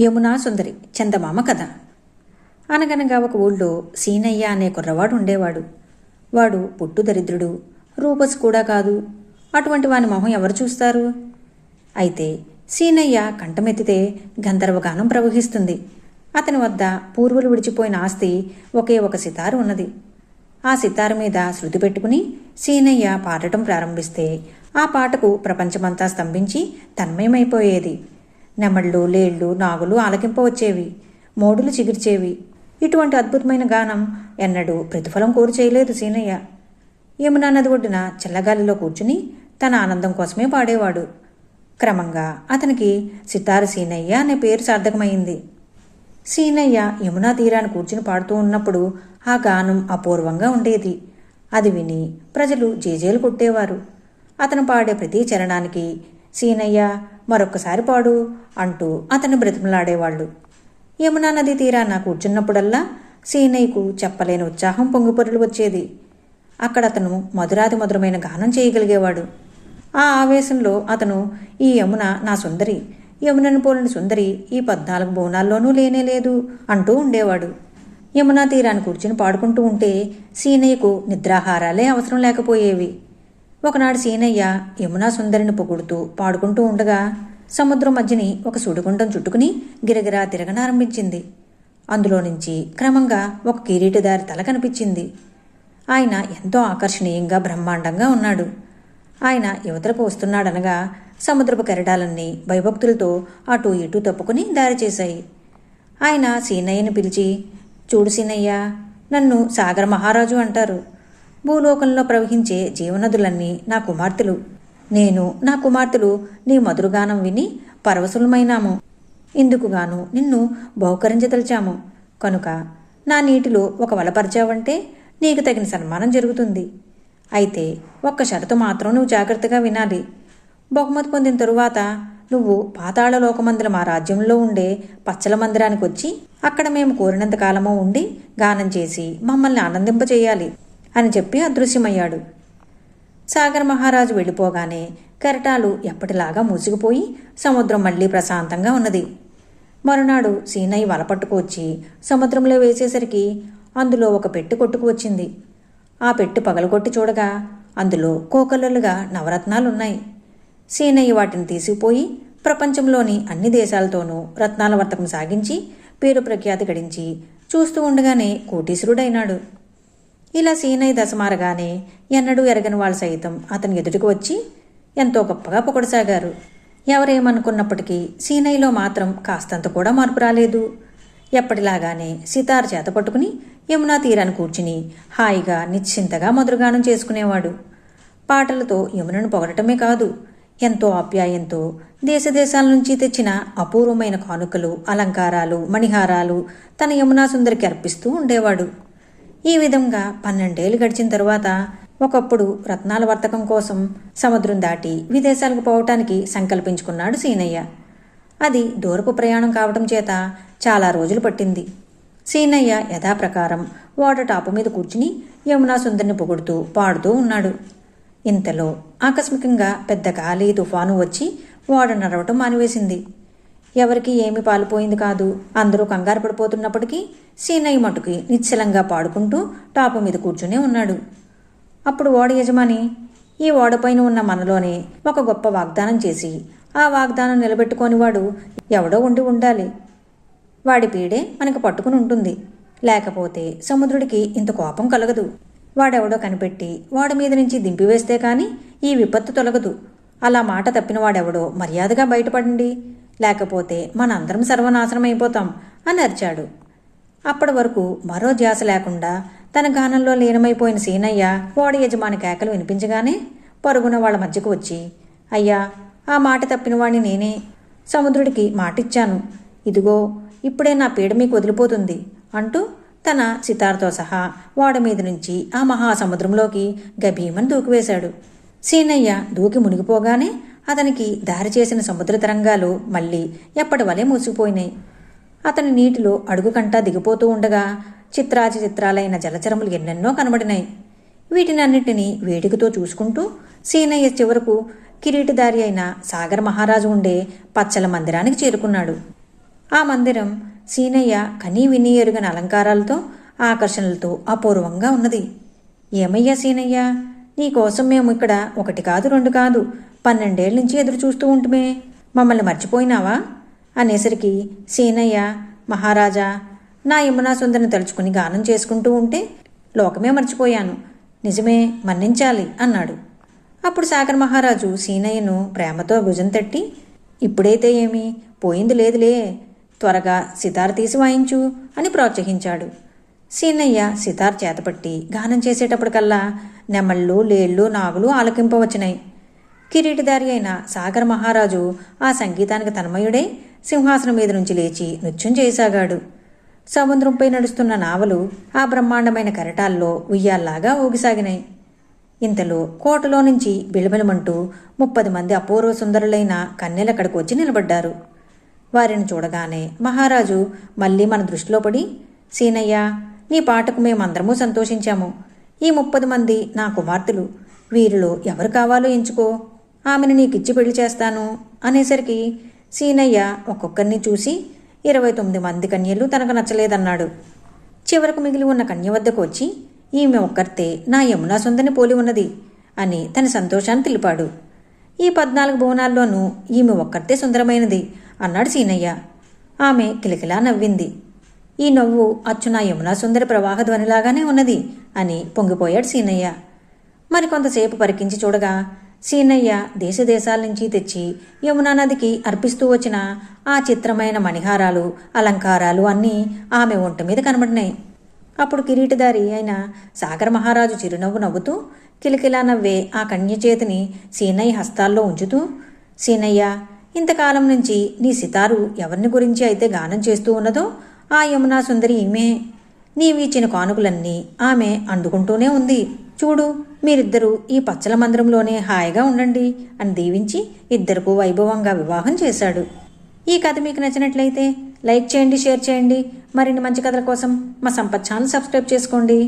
యమునా సుందరి చందమామ కథ. అనగనగా ఒక ఊళ్ళో సీనయ్య అనే కుర్రవాడు ఉండేవాడు. వాడు పుట్టు దరిద్రుడు రూపస్ కూడా కాదు. అటువంటి వాని మొహం ఎవరు చూస్తారు? అయితే సీనయ్య కంఠమెత్తితే గంధర్వగానం ప్రవహిస్తుంది. అతని వద్ద పూర్వులు విడిచిపోయిన ఆస్తి ఒకే ఒక సితారు ఉన్నది. ఆ సితారు మీద శృతి పెట్టుకుని సీనయ్య పాడటం ప్రారంభిస్తే ఆ పాటకు ప్రపంచమంతా స్తంభించి తన్మయమైపోయేది. నెమళ్ళు లేళ్ళు నాగులు ఆలకింపవచ్చేవి మోడులు చిగిర్చేవి. ఇటువంటి అద్భుతమైన గానం ఎన్నడూ ప్రతిఫలం కోరు చేయలేదు సీనయ్య. యమునా నది ఒడ్డున చల్లగాలిలో కూర్చుని తన ఆనందం కోసమే పాడేవాడు. క్రమంగా అతనికి సితారు సీనయ్య అనే పేరు సార్థకమైంది. సీనయ్య యమునా తీరాన్ని కూర్చుని పాడుతూ ఉన్నప్పుడు ఆ గానం అపూర్వంగా ఉండేది. అది విని ప్రజలు జేజేలు కొట్టేవారు. అతను పాడే ప్రతి చరణానికి సీనయ్య మరొక్కసారి పాడు అంటూ అతను బ్రతిమలాడేవాళ్ళు. యమునా నది తీరాన కూర్చున్నప్పుడల్లా సీనయ్యకు చెప్పలేని ఉత్సాహం పొంగిపొరులు వచ్చేది. అక్కడ అతను మధురాతి మధురమైన గానం చేయగలిగేవాడు. ఆ ఆవేశంలో అతను ఈ యమున నా సుందరి యమునను పోలిన సుందరి ఈ పద్నాలుగు బోనాల్లోనూ లేనే లేదు అంటూ ఉండేవాడు. యమునా తీరాన్ని కూర్చుని పాడుకుంటూ ఉంటే సీనయ్యకు నిద్రాహారాలే అవసరం లేకపోయేవి. ఒకనాడు సీనయ్య యమునా సుందరిని పొగుడుతూ పాడుకుంటూ ఉండగా సముద్రం మధ్యని ఒక సుడిగుండం చుట్టుకుని గిరగిరా తిరగనారంభించింది. అందులో నుంచి క్రమంగా ఒక కిరీటదారి తల కనిపించింది. ఆయన ఎంతో ఆకర్షణీయంగా బ్రహ్మాండంగా ఉన్నాడు. ఆయన యువతలకు వస్తున్నాడనగా సముద్రపు కెరటాలన్నీ భయభక్తులతో అటు ఇటు తప్పుకుని దారి చేశాయి. ఆయన సీనయ్యని పిలిచి చూడు సీనయ్య నన్ను సాగర మహారాజు అంటారు. భూలోకంలో ప్రవహించే జీవనదులన్నీ నా కుమార్తెలు. నేను నా కుమార్తెలు నీ మధురగానం విని పరవశులమైనాము. ఇందుకుగాను నిన్ను బహుకరించదలిచాము. కనుక నా నీటిలో ఒక వలపరిచావంటే నీకు తగిన సన్మానం జరుగుతుంది. అయితే ఒక్క షరతు మాత్రం నువ్వు జాగ్రత్తగా వినాలి. బహుమతి పొందిన తరువాత నువ్వు పాతాళలోకమందుల మా రాజ్యంలో ఉండే పచ్చల మందిరానికి వచ్చి అక్కడ మేము కోరినంత కాలమో ఉండి గానం చేసి మమ్మల్ని ఆనందింపచేయాలి అని చెప్పి అదృశ్యమయ్యాడు. సాగర్ మహారాజు వెళ్ళిపోగానే కెరటాలు ఎప్పటిలాగా మూసుకుపోయి సముద్రం మళ్ళీ ప్రశాంతంగా ఉన్నది. మరునాడు సీనయ్య వల పట్టుకువచ్చి సముద్రంలో వేసేసరికి అందులో ఒక పెట్టు కొట్టుకు వచ్చింది. ఆ పెట్టు పగలగొట్టి చూడగా అందులో కోకలలుగా నవరత్నాలున్నాయి సీనయ్య వాటిని తీసుకుపోయి ప్రపంచంలోని అన్ని దేశాలతోనూ రత్నాల వర్తకం సాగించి పేరు ప్రఖ్యాతి గడించి చూస్తూ ఉండగానే కోటీశ్వరుడైనాడు. ఇలా సీనయ్య దశమారగానే ఎన్నడూ ఎరగని వాళ్ళు సైతం అతని ఎదుటికి వచ్చి ఎంతో గొప్పగా పొగడసాగారు. ఎవరేమనుకున్నప్పటికీ సీనయ్యలో మాత్రం కాస్తంత కూడా మార్పు రాలేదు. ఎప్పటిలాగానే సితార్ చేత పట్టుకుని యమునా తీరాన్ని కూర్చుని హాయిగా నిశ్చింతగా మధురగానం చేసుకునేవాడు. పాటలతో యమునను పొగడటమే కాదు ఎంతో ఆప్యాయంతో దేశదేశాల నుంచి తెచ్చిన అపూర్వమైన కానుకలు అలంకారాలు మణిహారాలు తన యమునా సుందరికి అర్పిస్తూ ఉండేవాడు. ఈ విధంగా పన్నెండేళ్ళు గడిచిన తరువాత ఒకప్పుడు రత్నాల వర్తకం కోసం సముద్రం దాటి విదేశాలకు పోవటానికి సంకల్పించుకున్నాడు సీనయ్య. అది దూరపు ప్రయాణం కావటం చేత చాలా రోజులు పట్టింది. సీనయ్య యథాప్రకారం వాటర్ టాపు మీద కూర్చుని యమునా సుందరిని పొగుడుతూ పాడుతూ ఉన్నాడు. ఇంతలో ఆకస్మికంగా పెద్ద గాలి తుఫాను వచ్చి వాడ నడవటం మానివేసింది. ఎవరికి ఏమి పాలుపోయింది కాదు. అందరూ కంగారు పడిపోతున్నప్పటికీ సీనయ్య మటుకి నిశ్చలంగా పాడుకుంటూ టాపు మీద కూర్చునే ఉన్నాడు. అప్పుడు ఓడ యజమాని ఈ ఓడపైన ఉన్న మనలోనే ఒక గొప్ప వాగ్దానం చేసి ఆ వాగ్దానం నిలబెట్టుకోనివాడు ఎవడో ఉండి ఉండాలి. వాడి పీడే మనకు పట్టుకుని ఉంటుంది. లేకపోతే సముద్రుడికి ఇంత కోపం కలగదు. వాడెవడో కనిపెట్టి వాడి మీద నుంచి దింపివేస్తే కానీ ఈ విపత్తు తొలగదు. అలా మాట తప్పిన వాడెవడో మర్యాదగా బయటపడండి. లేకపోతే మనందరం సర్వనాశనం అయిపోతాం అని అరిచాడు. అప్పటి వరకు మరో ధ్యాస లేకుండా తన గానంలో లీనమైపోయిన సీనయ్య ఓడ యజమాని కేకలు వినిపించగానే పరుగున వాళ్ళ మధ్యకు వచ్చి అయ్యా ఆ మాట తప్పినవాణ్ణి నేనే. సముద్రుడికి మాటిచ్చాను. ఇదిగో ఇప్పుడే నా పీడ మీకు వదిలిపోతుంది అంటూ తన సితార్తో సహా ఓడ మీద నుంచి ఆ మహాసముద్రంలోకి గభీమని దూకివేశాడు. సీనయ్య దూకి మునిగిపోగానే అతనికి దారి చేసిన సముద్ర తరంగాలు మళ్ళీ ఎప్పటి వలె మూసిపోయినాయి అతని నీటిలో అడుగుకంటా దిగిపోతూ ఉండగా చిత్రాచి చిత్రాలైన జలచరములు ఎన్నెన్నో కనబడినాయి. వీటినన్నిటినీ వేడికతో చూసుకుంటూ సీనయ్య చివరకు కిరీటిదారి అయిన సాగర్ మహారాజు ఉండే పచ్చల మందిరానికి చేరుకున్నాడు. ఆ మందిరం సీనయ్య కనీ విని ఎరుగని అలంకారాలతో ఆకర్షణలతో అపూర్వంగా ఉన్నది. ఏమయ్యా సీనయ్య? నీకోసం మేము ఇక్కడ ఒకటి కాదు రెండు కాదు. పన్నెండేళ్ళ నుంచి ఎదురు చూస్తూ ఉంటుమే. మమ్మల్ని మర్చిపోయినావా? అనేసరికి సీనయ్య మహారాజా నా యమునా సుందరిని తలుచుకుని గానం చేసుకుంటూ ఉంటే లోకమే మర్చిపోయాను. నిజమే మన్నించాలి అన్నాడు. అప్పుడు సాగర్ మహారాజు సీనయ్యను ప్రేమతో భుజం తట్టి ఇప్పుడైతే ఏమి? పోయింది లేదులే. త్వరగా సితార్ తీసి వాయించు అని ప్రోత్సహించాడు. సీనయ్య సితార్ చేతపట్టి గానం చేసేటప్పటికల్లా నెమళ్ళు లేళ్ళు నాగులు ఆలకింపవచ్చినాయి. కిరీటిదారి అయిన సాగర్ మహారాజు ఆ సంగీతానికి తన్మయుడై సింహాసనం మీద నుంచి లేచి నృత్యం చేయసాగాడు సముద్రంపై నడుస్తున్న నావలు ఆ బ్రహ్మాండమైన కరటాల్లో ఉయ్యాల్లాగా ఊగిసాగినాయి. ఇంతలో కోటలో నుంచి బిలబిలమంటూ ముప్పది మంది అపూర్వ సుందరులైన కన్నెలక్కడికి వచ్చి నిలబడ్డారు. వారిని చూడగానే మహారాజు మళ్ళీ మన దృష్టిలో పడి సీనయ్య నీ పాటకు మేమందరమూ సంతోషించాము. ఈ ముప్పది మంది నా కుమార్తెలు. వీరిలో ఎవరు కావాలో ఎంచుకో. ఆమెను నీకిచ్చి పెళ్ళి చేస్తాను అనేసరికి సీనయ్య ఒక్కొక్కరిని చూసి ఇరవై తొమ్మిది మంది కన్యలు తనకు నచ్చలేదన్నాడు. చివరకు మిగిలి ఉన్న కన్య వద్దకు వచ్చి ఈమె ఒక్కరితే నా యమునా సొందని పోలి ఉన్నది అని తన సంతోషాన్ని తెలిపాడు. ఈ పద్నాలుగు భువనాల్లోనూ ఈమె ఒక్కరితే సుందరమైనది అన్నాడు సీనయ్య. ఆమె కిలకిలా నవ్వింది. ఈ నవ్వు అచ్చు నా యమునా సుందరి ప్రవాహ ధ్వనిలాగానే ఉన్నది అని పొంగిపోయాడు సీనయ్య. మరికొంతసేపు పరికించి చూడగా సీనయ్య దేశదేశాల నుంచి తెచ్చి యమునా నదికి అర్పిస్తూ వచ్చిన ఆ చిత్రమైన మణిహారాలు అలంకారాలు అన్నీ ఆమె ఒంటి మీద కనబడినాయి. అప్పుడు కిరీటదారి అయిన సాగర మహారాజు చిరునవ్వు నవ్వుతూ కిలకిలా నవ్వే ఆ కన్య చేతిని సీనయ్య హస్తాల్లో ఉంచుతూ సీనయ్య ఇంతకాలం నుంచి నీ సితారు ఎవరిని గురించి అయితే గానం చేస్తూ ఉన్నదో ఆ యమునా సుందరి ఈమె. నీవిచ్చిన కానుకలన్నీ ఆమె అందుకుంటూనే ఉంది. చూడు మీరిద్దరూ ఈ పచ్చల మందిరంలోనే హాయిగా ఉండండి అని దీవించి ఇద్దరికూ వైభవంగా వివాహం చేశాడు. ఈ కథ మీకు నచ్చినట్లయితే లైక్ చేయండి షేర్ చేయండి. మరిన్ని మంచి కథల కోసం మా సంపత్ ఛానల్ సబ్స్క్రైబ్ చేసుకోండి.